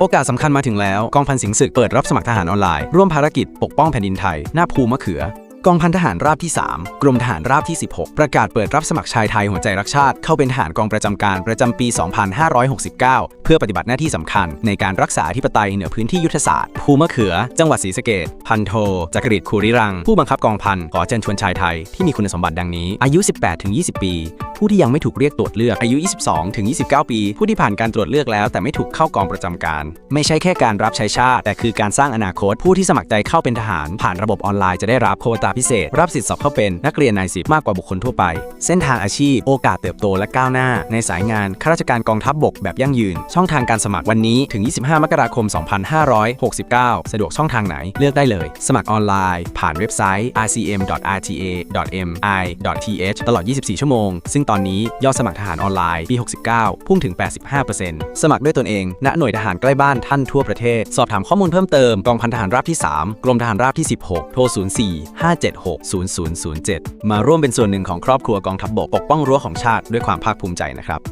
โอกาสสำคัญมาถึงแล้ว กองพันสิงห์ศึกเปิดรับสมัครทหารออนไลน์ ร่วมภารกิจปกป้องแผ่นดินไทย หน้าภูมะเขือ กองพันทหารราบที่ 3 กรมทหารราบที่ 16 ประกาศเปิดรับสมัครชายไทยหัวใจรักชาติ เข้าเป็นทหารกองประจำการประจำปี 2569 เพื่อปฏิบัติหน้าที่สำคัญ ในการรักษาอธิปไตยเหนือพื้นที่ยุทธศาสตร์ ภูมะเขือ จังหวัดศรีสะเกษพันโทจักริดคูริรัง ผู้บังคับกองพันขอเชิญชวนชายไทยที่มีคุณสมบัติดังนี้ อายุ 18-20 ปีผู้ที่ยังไม่ถูกเรียกตรวจเลือกอายุ 22 ถึง 29 ปี ผู้ที่ผ่านการตรวจเลือกแล้ว แต่ไม่ถูกเข้ากองประจำการ ไม่ใช่แค่การรับใช้ชาติ แต่คือการสร้างอนาคต ผู้ที่สมัครใจเข้าเป็นทหาร ผ่านระบบออนไลน์จะได้รับโควตาพิเศษ รับสิทธิ์สอบเข้าเป็นนักเรียนนายสิบมากกว่าบุคคลทั่วไป เส้นทางอาชีพ โอกาสเติบโตและก้าวหน้า ในสายงานข้าราชการกองทัพบกแบบยั่งยืน ช่องทางการสมัครวันนี้ถึง 25 มกราคม 2569 สะดวกช่องทางไหนเลือกได้เลย สมัครออนไลน์ ผ่านเว็บไซต์ rcm.rta.mi.th ตลอด 24 ชั่วโมงซึ่งตอนนี้ยอดสมัครทหารออนไลน์ปี 69 พุ่งถึง 85%สมัครด้วยตนเอง ณ หน่วยทหารใกล้บ้านท่านทั่วประเทศ สอบถามข้อมูลเพิ่มเติม กองพันทหารราบที่ 3 กรมทหารราบที่ 16 โทร 04 576 0007 มาร่วมเป็นส่วนหนึ่งของครอบครัวกองทัพบกปกป้องรั้วของชาติด้วยความภาคภูมิใจนะครับ